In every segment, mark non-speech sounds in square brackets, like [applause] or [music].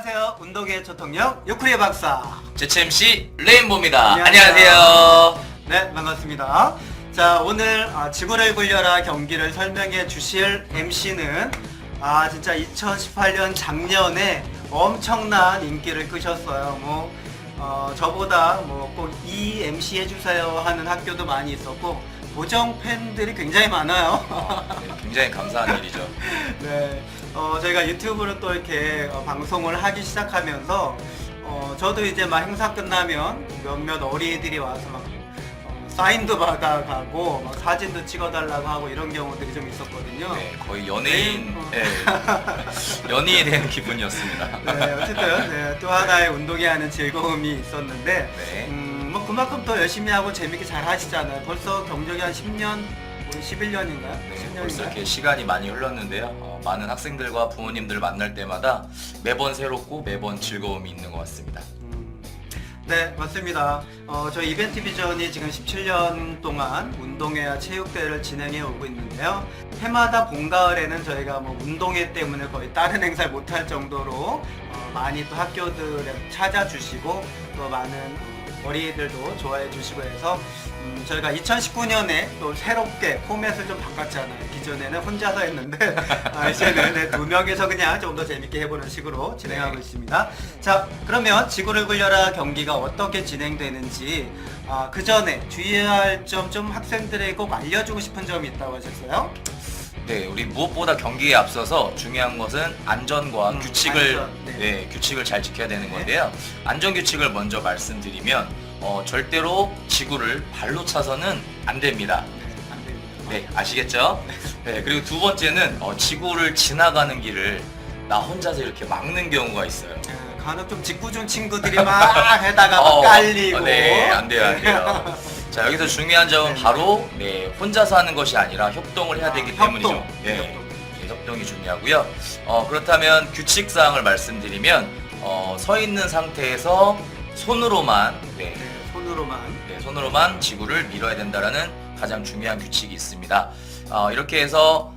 안녕하세요. 운동의 초통령 유쿠리의 박사. 제치 레인보입니다. 안녕하세요. 안녕하세요. 네, 반갑습니다. 자, 오늘 아, 지구를 굴려라 경기를 설명해 주실 MC는 아, 진짜 2018년 작년에 엄청난 인기를 끄셨어요. 뭐, 어, 저보다 뭐 꼭 이 MC 해주세요 하는 학교도 많이 있었고, 고정 팬들이 굉장히 많아요. 네, 굉장히 감사한 일이죠. [laughs] 네, 어, 저희가 유튜브로 또 이렇게 어, 방송을 하기 시작하면서 어, 저도 이제 막 행사 끝나면 몇몇 어린이들이 와서 막 어, 사인도 받아가고 막 사진도 찍어달라고 하고 이런 경우들이 좀 있었거든요. 네, 거의 연예인, 어. 네, [laughs] 연예인이 된 기분이었습니다. 네, 어쨌든 네, 또 하나의 운동에 하는 즐거움이 있었는데 네. 음, 뭐 그만큼 더 열심히 하고 재밌게 잘 하시잖아요. 벌써 경력이 한 10년, 우리 11년인가요? 네, 벌써 이렇게 시간이 많이 흘렀는데요. 어, 많은 학생들과 부모님들 만날 때마다 매번 새롭고 매번 즐거움이 있는 것 같습니다. 음, 네, 맞습니다. 어, 저희 이벤트 비전이 지금 17년 동안 운동회와 체육대회를 진행해 오고 있는데요. 해마다 봄, 가을에는 저희가 뭐 운동회 때문에 거의 다른 행사를 못할 정도로 어, 많이 또 학교들에 찾아주시고 또 많은 어, 어린이들도 좋아해 주시고 해서 음, 저희가 2019년에 또 새롭게 포맷을 좀 바꿨잖아요. 기존에는 혼자서 했는데 아, 이제는 네, 두 명에서 그냥 좀 더 재밌게 해보는 식으로 진행하고 네. 있습니다. 자, 그러면 지구를 굴려라 경기가 어떻게 진행되는지 아, 그 전에 주의해야 할 점 좀 학생들에게 꼭 알려주고 싶은 점이 있다고 하셨어요? 네, 우리 무엇보다 경기에 앞서서 중요한 것은 안전과 음, 규칙을 안전, 네. 네. 규칙을 잘 지켜야 되는 네. 건데요. 안전 규칙을 먼저 말씀드리면 어, 절대로 지구를 발로 차서는 안 됩니다. 네, 안 됩니다. 네, 아시겠죠? 네, 그리고 두 번째는 어, 지구를 지나가는 길을 나 혼자서 이렇게 막는 경우가 있어요. 네, 간혹 좀 직구준 친구들이 막 [laughs] 해다가 막 어, 깔리고 어, 네, 안 돼요, 안 돼요. [laughs] 자, 여기서 중요한 점은 네. 바로 네, 혼자서 하는 것이 아니라 협동을 해야 되기 아, 때문이죠. 협동. 네, 협동. 네, 협동이 중요하고요. 어, 그렇다면 규칙 사항을 말씀드리면 어, 서 있는 상태에서 손으로만 네, 네, 손으로만 네, 손으로만 지구를 밀어야 된다라는 가장 중요한 규칙이 있습니다. 어, 이렇게 해서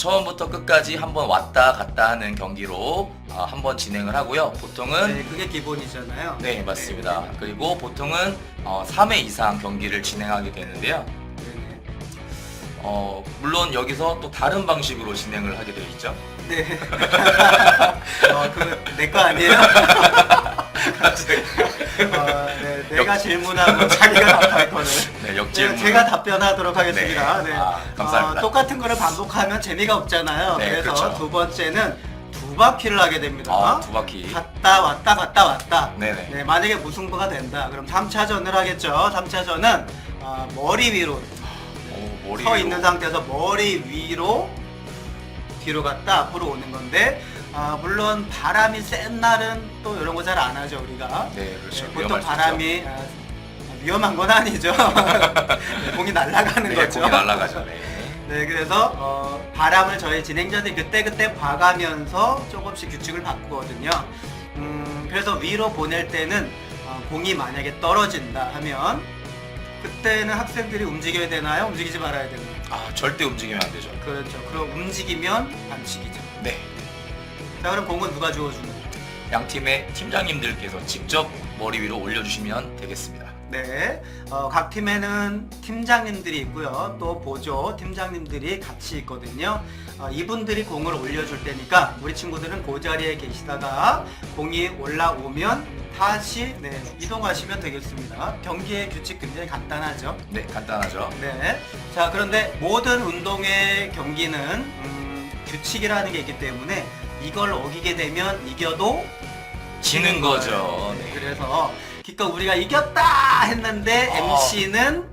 처음부터 끝까지 한번 왔다 갔다 하는 경기로 어, 한번 진행을 하고요. 보통은 네, 그게 기본이잖아요. 네, 맞습니다. 그리고 보통은 어, 3회 이상 경기를 진행하게 되는데요. 네, 네. 어, 물론 여기서 또 다른 방식으로 진행을 하게 되어 있죠. 네. [laughs] 어, 그거 내거 아니에요? [laughs] 어, 네, 내가 질문하고 자기가 답할 거는. 네, 네, 역질문. 제가 답변하도록 하겠습니다. 네. 네. 아, 감사합니다. 어, 똑같은 거를 반복하면 재미가 없잖아요. 네, 그래서 그렇죠. 두 번째는 두 바퀴를 하게 됩니다. 아, 두 바퀴. 갔다 왔다 갔다 왔다. 네네. 네, 만약에 무승부가 된다. 그럼 3차전을 하겠죠. 3차전은 어, 머리 위로 오, 머리 서 위로. 있는 상태에서 머리 위로 뒤로 갔다 앞으로 오는 건데 아, 물론 바람이 센 날은 또 이런 거 잘 안 하죠 우리가 네, 그렇죠. 네, 보통 위험할 수 바람이 아, 위험한 건 아니죠 [laughs] 네, 공이 날아가는 네, 거죠 공이 날아가죠. 네. 네 그래서 어, 바람을 저희 진행자들이 그때그때 봐가면서 조금씩 규칙을 바꾸거든요 음, 그래서 위로 보낼 때는 어, 공이 만약에 떨어진다 하면 그때는 학생들이 움직여야 되나요? 움직이지 말아야 되나요? 아, 절대 움직이면 안 되죠. 그렇죠. 그럼 움직이면 반칙이죠. 네. 자, 그럼 공은 누가 주워주는? 양 팀의 팀장님들께서 직접 머리 위로 올려주시면 되겠습니다. 네. 어, 각 팀에는 팀장님들이 있고요. 또 보조 팀장님들이 같이 있거든요. 어, 이분들이 공을 올려줄 테니까 우리 친구들은 그 자리에 계시다가 공이 올라오면 다시 네, 이동하시면 되겠습니다. 경기의 규칙 굉장히 간단하죠. 네, 간단하죠. 네. 자, 그런데 모든 운동의 경기는 음, 규칙이라는 게 있기 때문에 이걸 어기게 되면 이겨도 지는 거죠. 네, 네. 그래서 기껏 우리가 이겼다 했는데 어. MC는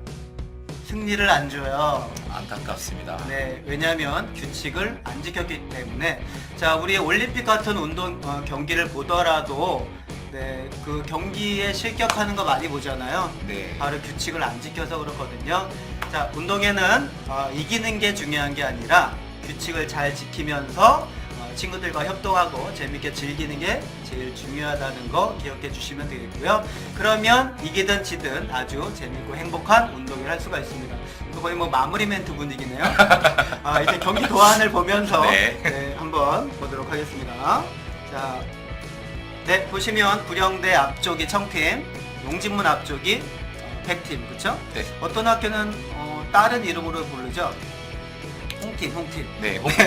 승리를 안 줘요. 안타깝습니다. 네, 왜냐하면 규칙을 안 지켰기 때문에 자 우리 올림픽 같은 운동 어, 경기를 보더라도 네, 그 경기에 실격하는 거 많이 보잖아요. 네. 바로 규칙을 안 지켜서 그렇거든요. 자, 운동에는 어, 이기는 게 중요한 게 아니라 규칙을 잘 지키면서 어, 친구들과 협동하고 재밌게 즐기는 게 제일 중요하다는 거 기억해 주시면 되겠고요. 그러면 이기든 지든 아주 재밌고 행복한 운동을 할 수가 있습니다. 거의 뭐 마무리 멘트 분위기네요. [laughs] 아, 이제 경기 도안을 보면서 네. 네, 한번 보도록 하겠습니다. 자, 네, 보시면 구령대 앞쪽이 청팀, 용진문 앞쪽이 백팀, 그렇죠? 네. 어떤 학교는 어, 다른 이름으로 부르죠. 홍팀, 홍팀. 네, [laughs] 홍기.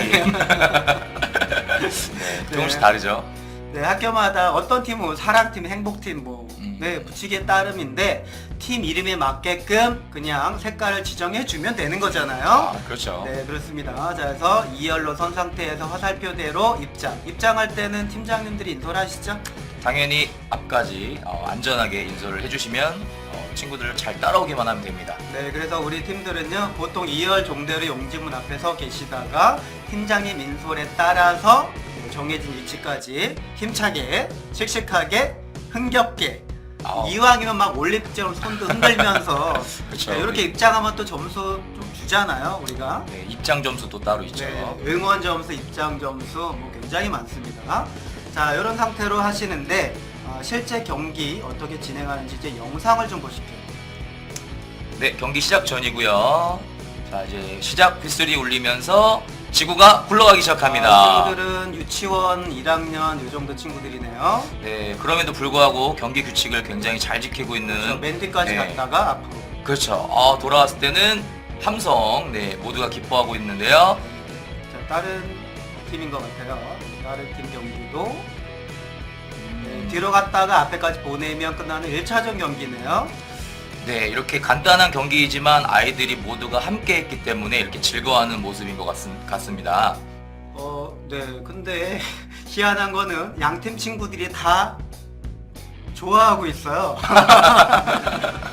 [laughs] 네, 조금씩 네. 다르죠. 네, 학교마다 어떤 팀은 뭐 사랑팀, 행복팀 뭐 음. 네, 붙이기에 따름인데 팀 이름에 맞게끔 그냥 색깔을 지정해 주면 되는 거잖아요. 아, 그렇죠. 네, 그렇습니다. 자, 그래서 2열로 선 상태에서 화살표대로 입장. 입장할 때는 팀장님들이 인솔 하시죠? 당연히 앞까지 어, 안전하게 인솔을 해주시면 어, 친구들 잘 따라오기만 하면 됩니다. 네, 그래서 우리 팀들은요, 보통 2열 종대로 용지문 앞에 서 계시다가 팀장님 인솔에 따라서 정해진 위치까지 힘차게, 씩씩하게, 흥겹게, 아, 이왕이면 막 올림픽처럼 손도 흔들면서 [laughs] 그렇죠. 네, 이렇게 입장하면 또 점수 좀 주잖아요, 우리가. 네, 입장 점수도 따로 있죠. 네, 응원 점수, 입장 점수 뭐 굉장히 많습니다. 자, 이런 상태로 하시는데 아, 실제 경기 어떻게 진행하는지 이제 영상을 좀 보실게요. 네, 경기 시작 전이고요. 자, 이제 시작 휘슬이 울리면서 지구가 굴러가기 시작합니다. 아, 친구들은 유치원 1학년 이 정도 친구들이네요. 네, 그럼에도 불구하고 경기 규칙을 굉장히 잘 지키고 그래서 있는 맨 뒤까지 네. 갔다가 앞으로. 그렇죠. 아, 돌아왔을 때는 함성, 네, 모두가 기뻐하고 있는데요. 자, 다른 팀인 것 같아요. 다른 팀 경기도 네, 뒤로 갔다가 앞에까지 보내면 끝나는 1차전 경기네요. 네, 이렇게 간단한 경기이지만 아이들이 모두가 함께 했기 때문에 이렇게 즐거워하는 모습인 것 같습, 같습니다. 어, 네. 근데 [laughs] 희한한 거는 양팀 친구들이 다 좋아하고 있어요. [laughs]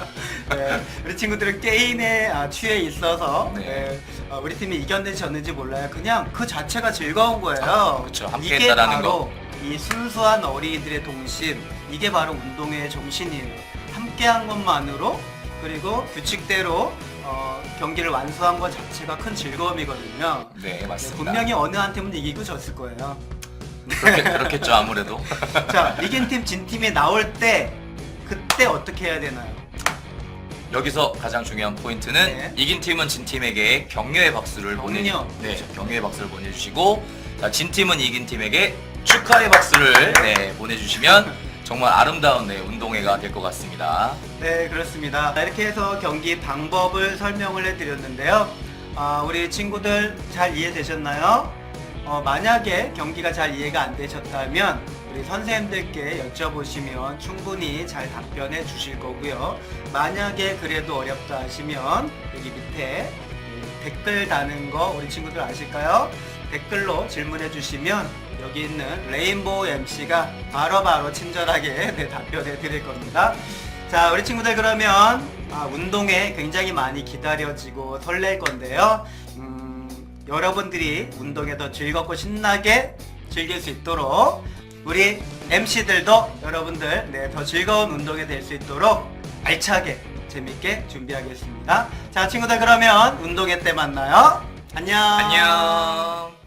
네, 우리 친구들은 게임에 아, 취해 있어서 네. 네, 어, 우리 팀이 이겼는지 졌는지 몰라요. 그냥 그 자체가 즐거운 거예요. 그쵸, 함께 이게 했다라는 바로 이 순수한 어린이들의 동심, 이게 바로 운동의 정신이에요. 함께한 것만으로 그리고 규칙대로 어, 경기를 완수한 것 자체가 큰 즐거움이거든요. 네, 네, 맞습니다. 분명히 어느 한 팀은 이기고 졌을 거예요. 그렇게, 그렇겠죠, 아무래도. [laughs] 자, 이긴 팀, 진 팀이 나올 때 그때 어떻게 해야 되나요? 여기서 가장 중요한 포인트는 네. 이긴 팀은 진 팀에게 격려의 박수를 보내 격려. 네, 격려의 박수를 보내 주시고 자, 진 팀은 이긴 팀에게 축하의 박수를 네, 보내 주시면 정말 아름다운 네, 운동회가 될 것 같습니다. 네, 그렇습니다. 자, 이렇게 해서 경기 방법을 설명을 해드렸는데요. 아, 우리 친구들 잘 이해되셨나요? 어, 만약에 경기가 잘 이해가 안 되셨다면 우리 선생님들께 여쭤보시면 충분히 잘 답변해 주실 거고요. 만약에 그래도 어렵다 하시면 여기 밑에 이 댓글 다는 거 우리 친구들 아실까요? 댓글로 질문해 주시면 여기 있는 레인보우 MC가 바로 바로 친절하게 [laughs] 네, 답변해 드릴 겁니다. 자, 우리 친구들 그러면 아, 운동에 굉장히 많이 기다려지고 설렐 건데요. 음, 여러분들이 운동에 더 즐겁고 신나게 즐길 수 있도록 우리 MC들도 여러분들 네, 더 즐거운 운동이 될 수 있도록 알차게 재밌게 준비하겠습니다. 자, 친구들 그러면 운동회 때 만나요. 안녕. 안녕.